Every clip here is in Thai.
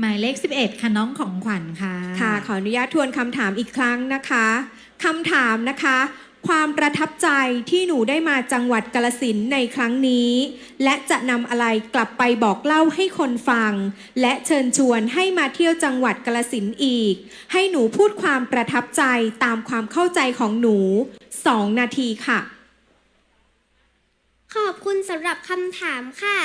หมายเลข 11 ค่ะน้องของขวัญค่ะ ค่ะ ขออนุญาตทวนคำถามอีกครั้งนะคะคำถามนะคะ ความประทับใจที่หนูได้มาจังหวัดกาลสินธุ์ในครั้งนี้ และจะนำอะไรกลับไปบอกเล่าให้คนฟัง และเชิญชวนให้มาเที่ยวจังหวัดกาลสินธุ์อีก ให้หนูพูดความประทับใจตามความเข้าใจของหนู 2 นาทีค่ะ ขอบคุณสำหรับคำถามค่ะ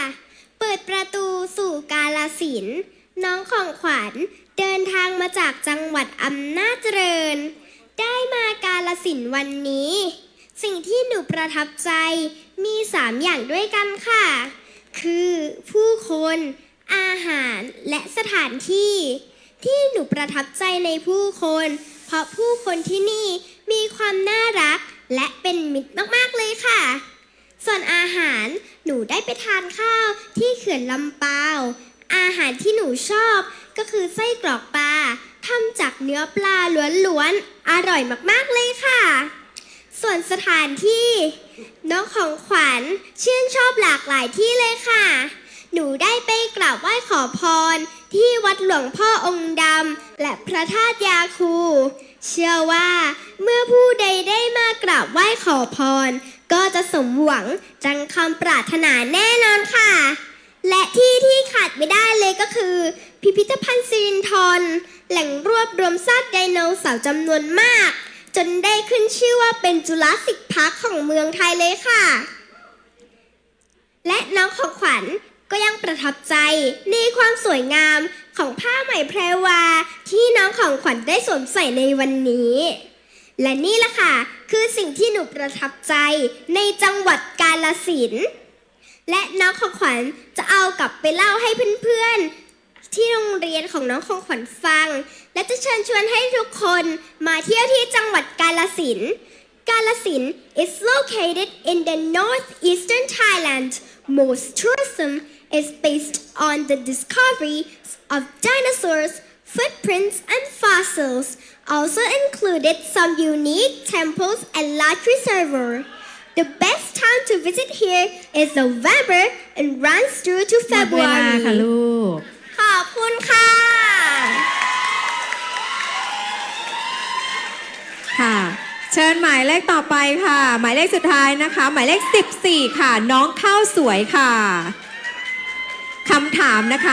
เปิดประตูสู่กาลสินธุ์ น้องของขวัญเดินทางมาจากจังหวัดอำนาจเจริญ ได้มากาลสินวันนี้ สิ่งที่หนูประทับใจมีสามอย่างด้วยกันค่ะ คือผู้คน อาหารและสถานที่ ที่หนูประทับใจในผู้คน เพราะผู้คนที่นี่มีความน่ารักและเป็นมิตรมากๆเลยค่ะ ส่วนอาหารหนูได้ไปทานข้าวที่เขื่อนลำปาว อาหารที่หนูชอบก็คือไส้กรอกปลาทำจากเนื้อปลาล้วนๆ อร่อยมากๆเลยค่ะ ส่วนสถานที่ น้องของขวัญชื่นชอบหลากหลายที่เลยค่ะ หนูได้ไปกราบไหว้ขอพร ที่วัดหลวงพ่อองค์ดำและพระธาตุยาคู เชื่อว่าเมื่อผู้ใดได้มากราบไหว้ขอพร ก็จะสมหวังจังคำปรารถนาแน่นอนค่ะและที่ที่ขาดไม่ได้เลย ก็คือ พิพิธภัณฑ์สิรินธรแหล่งรวบรวมซากไดโนเสาร์จำนวนมาก จนได้ขึ้นชื่อว่าเป็นจุลศิกพาร์คของเมืองไทยเลยค่ะ และน้องของขวัญก็ยังประทับใจในความสวยงามของผ้าไหมแพรวา ที่น้องของขวัญได้สวมใส่ในวันนี้ และนี่แหละค่ะ คือสิ่งที่หนูประทับใจในจังหวัดกาลสินธุ์ และน้องของขวัญจะเอากลับไปเล่าให้เพื่อนๆ ที่โรงเรียนของน้องของขวัญฟัง และจะเชิญชวนให้ทุกคนมาเที่ยวที่จังหวัดกาลสินธุ์ Galasin is located in the northeastern Thailand. Most tourism is based on the discovery of dinosaurs, footprints, and fossils. Also included some unique temples and large reservoir. The best time to visit here is November and runs through to หมดเวลา February. ค่ะลูก ขอบคุณค่ะ ค่ะ เชิญหมายเลขต่อไปค่ะ หมายเลขสุดท้ายนะคะ หมายเลข 14 ค่ะ น้องข้าวสวยค่ะคำถามนะคะ